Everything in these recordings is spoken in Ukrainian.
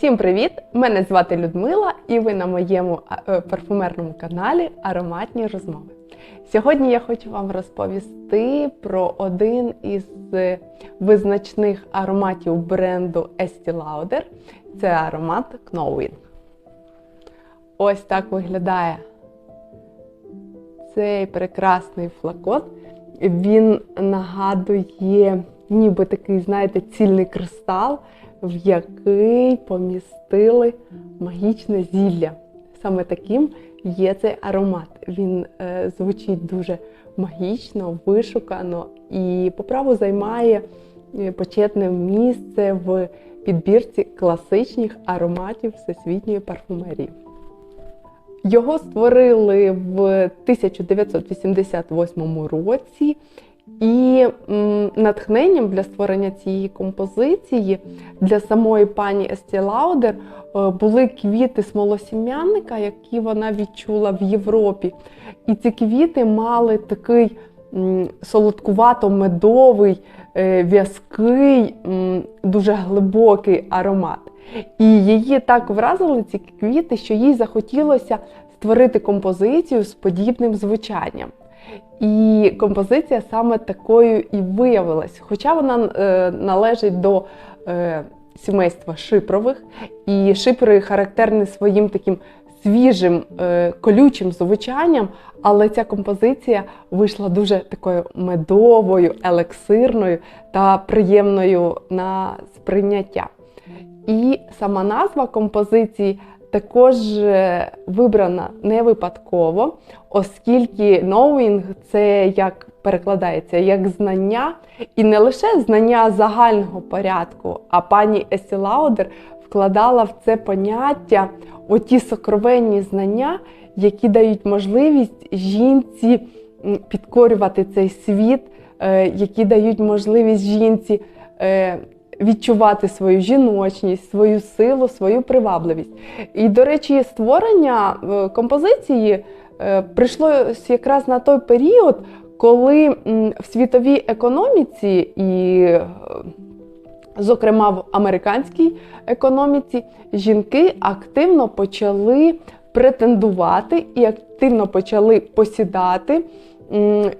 Всім привіт! Мене звати Людмила, і ви на моєму е, парфумерному каналі Ароматні розмови. Сьогодні я хочу вам розповісти про один із визначних ароматів бренду Estee Lauder. Це аромат Knowing. Ось так виглядає цей прекрасний флакон. Він нагадує, ніби такий, знаєте, цільний кристал, в який помістили магічне зілля. Саме таким є цей аромат. Він е, звучить дуже магічно, вишукано і по праву займає е, почетне місце в підбірці класичних ароматів всесвітньої парфумерії. Його створили в 1988 році, і натхненням для створення цієї композиції для самої пані Есті Лаудер були квіти смолосім'янника, які вона відчула в Європі. І ці квіти мали такий солодкувато-медовий, е, в'язкий, дуже глибокий аромат. І її так вразили ці квіти, що їй захотілося створити композицію з подібним звучанням. І композиція саме такою і виявилась. Хоча вона е, належить до е, сімейства шипрових, і шипри характерні своїм таким свіжим, е, колючим звучанням, але ця композиція вийшла дуже такою медовою, елексирною та приємною на сприйняття. І сама назва композиції також е, вибрана не випадково, оскільки knowing – це як перекладається як знання, і не лише знання загального порядку, а пані Есі Лаудер вкладала в це поняття оті сокровенні знання, які дають можливість жінці підкорювати цей світ, е, які дають можливість жінці. Відчувати свою жіночність, свою силу, свою привабливість. І, до речі, створення е, композиції е, прийшло якраз на той період, коли в світовій економіці і е, Зокрема, в американській економіці жінки активно почали претендувати і активно почали посідати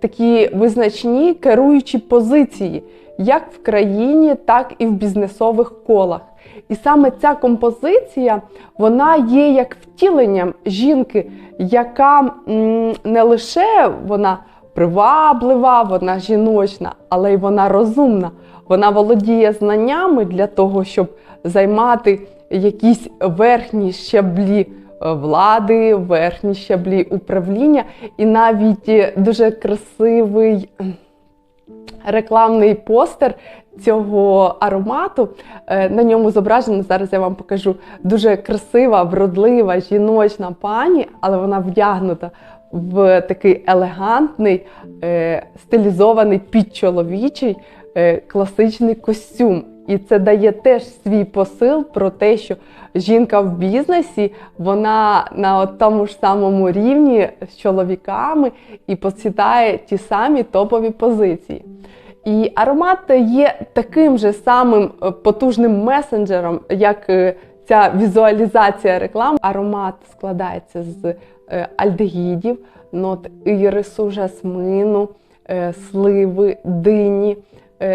такі визначні керуючі позиції як в країні, так і в бізнесових колах. І саме ця композиція вона є як втіленням жінки, яка не лише вона приваблива, вона жіночна, але й вона розумна. Вона володіє знаннями для того, щоб займати якісь верхні щаблі е, влади, верхні щаблі управління, і навіть е, дуже красивий рекламний постер цього аромату. Е, на ньому зображена, зараз я вам покажу, дуже красива, вродлива, жіночна пані, але вона вдягнута в такий елегантний, е, стилізований підчоловічий е, класичний костюм. І це дає теж свій посил про те, що жінка в бізнесі вона на тому ж самому рівні з чоловіками і посідає ті самі топові позиції. І аромат є таким же самим е, потужним месенджером, як е, ця візуалізація реклам. Аромат складається з е, альдегідів, нот ірису, жасмину, сливи, дині.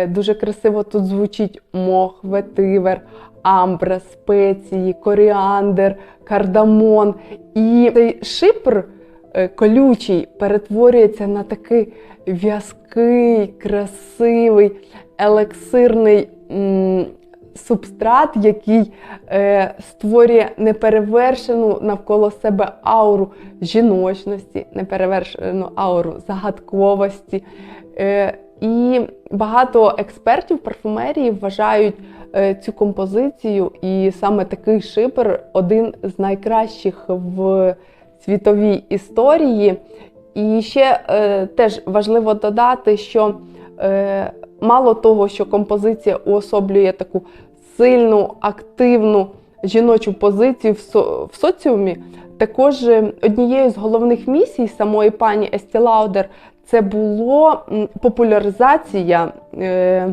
Дуже красиво тут звучить мох, ветивер, амбра, спеції, коріандр, кардамон. І цей шипр колючий перетворюється на такий в'язкий, красивий, елексирний м субстрат, який е, створює неперевершену навколо себе ауру жіночності, неперевершену ауру загадковості. Е, І багато експертів парфумерії вважають е, цю композицію, і саме такий шипер один з найкращих в світовій історії. І ще е, теж важливо додати, що е, мало того, що композиція уособлює таку сильну, активну жіночу позицію в, со, в соціумі, також е, однією з головних місій самої пані Есті Лаудер це було популяризація е,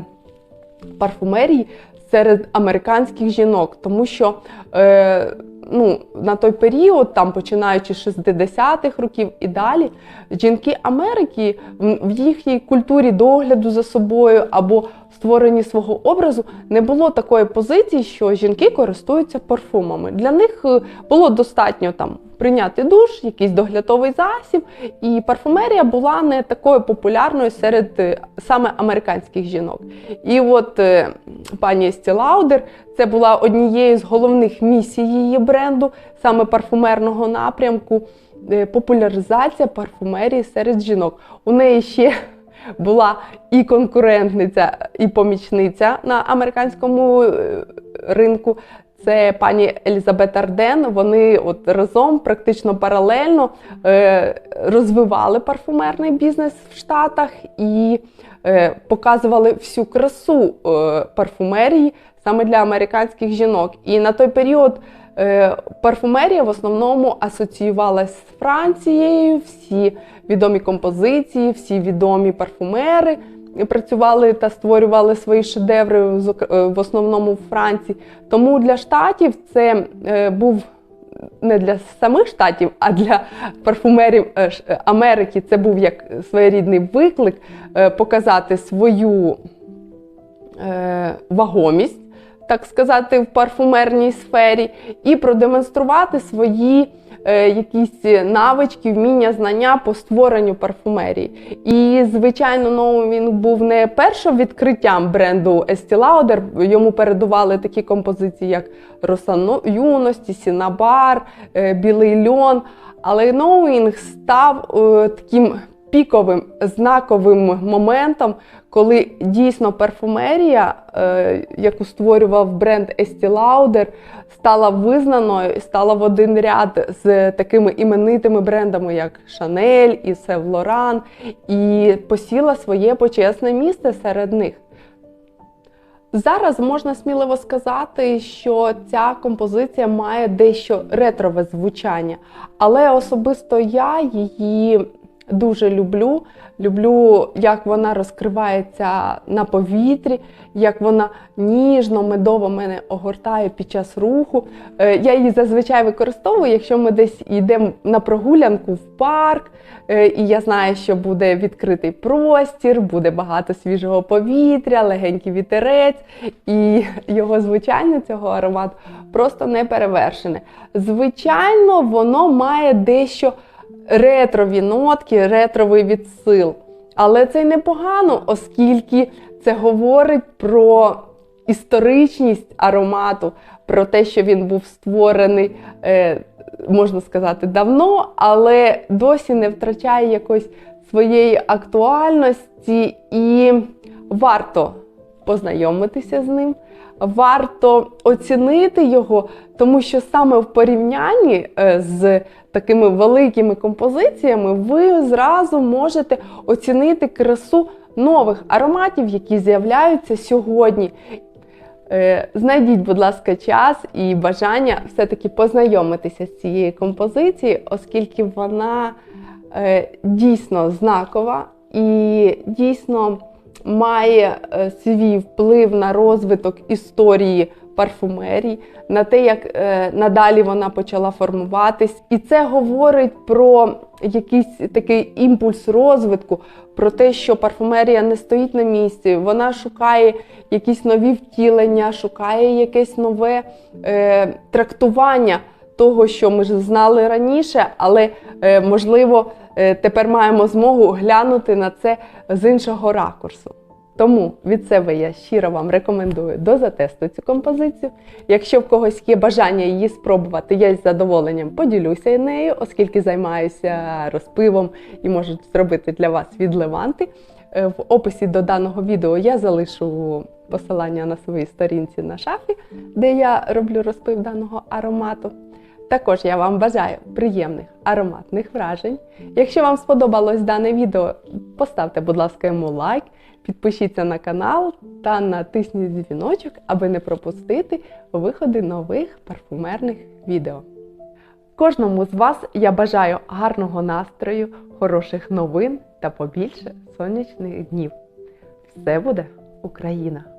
парфумерії серед американських жінок, тому що е, ну, на той період, там починаючи з 60-х років і далі, жінки Америки в в їхній культурі догляду за собою або створенні свого образу не було такої позиції, що жінки користуються парфумами. Для них е, було достатньо там прийняти душ, якийсь доглядовий засіб, і парфумерія була не такою популярною серед е, саме американських жінок. І от е, пані Есті Лаудер це була однією з головних місій її бренду, саме парфумерного напрямку, е, популяризація парфумерії серед жінок. У неї ще була і конкурентниця, і помічниця на американському ринку. Це пані Елізабет Арден. Вони от разом практично паралельно е, розвивали парфумерний бізнес в Штатах і е, показували всю красу е, парфумерії саме для американських жінок. І на той період парфумерія в основному асоціювалась з Францією, всі відомі композиції, всі відомі парфумери працювали та створювали свої шедеври е, в основному в Франції. Тому для штатів це е, був не для самих штатів, а для парфумерів е, Америки це був як своєрідний виклик показати свою вагомість, так сказати, в парфумерній сфері, і продемонструвати свої якісь навички, вміння, знання по створенню парфумерії. І, звичайно, ну, він був не першим відкриттям бренду Estee Lauder. Йому передували такі композиції, як Роса юності, Сінабар, е, Білий льон. Але Ноуінг став е, таким піковим знаковим моментом, коли дійсно парфумерія, е, яку створював бренд Estee Lauder, стала визнаною і стала в один ряд з такими іменитими брендами, як Chanel і Saint Laurent, і посіла своє почесне місце серед них. Зараз можна сміливо сказати, що ця композиція має дещо ретрове звучання, але особисто я її дуже люблю. Люблю, як вона розкривається на повітрі, як вона ніжно, медово мене огортає під час руху. Е, Я її зазвичай використовую, якщо ми десь йдемо на прогулянку в парк, е, і я знаю, що буде відкритий простір, буде багато свіжого повітря, легенький вітерець, і його звучання цього аромату просто не перевершене. Звичайно, воно має дещо ретрові нотки, ретровий відсил. Але це й непогано, оскільки це говорить про історичність аромату, про те, що він був створений, е, можна сказати, давно, але досі не втрачає якоїсь своєї актуальності і варто познайомитися з ним. Варто оцінити його, тому що саме в порівнянні е, з такими великими композиціями ви зразу можете оцінити красу нових ароматів, які з'являються сьогодні. Е, Знайдіть, будь ласка, час і бажання все-таки познайомитися з цією композицією, оскільки вона е, дійсно знакова і дійсно має е, свій вплив на розвиток історії парфумерії, на те, як е, надалі вона почала формуватись. І це говорить про якийсь такий імпульс розвитку, про те, що парфумерія не стоїть на місці, вона шукає якісь нові втілення, шукає якесь нове е, трактування того, що ми ж знали раніше, але е, можливо е, тепер маємо змогу глянути на це з іншого ракурсу. Тому від себе я щиро вам рекомендую дозатесту цю композицію. Якщо в когось є бажання її спробувати, я з задоволенням поділюся нею, оскільки займаюся розпивом і можу зробити для вас відливанти. Е, В описі до даного відео я залишу посилання на своїй сторінці на шафі, де я роблю розпив даного аромату. Також я вам бажаю приємних ароматних вражень. Якщо вам сподобалось дане відео, поставте, будь ласка, йому лайк, підпишіться на канал та натисніть дзвіночок, аби не пропустити виходи нових парфумерних відео. Кожному з вас я бажаю гарного настрою, хороших новин та побільше сонячних днів. Все буде Україна!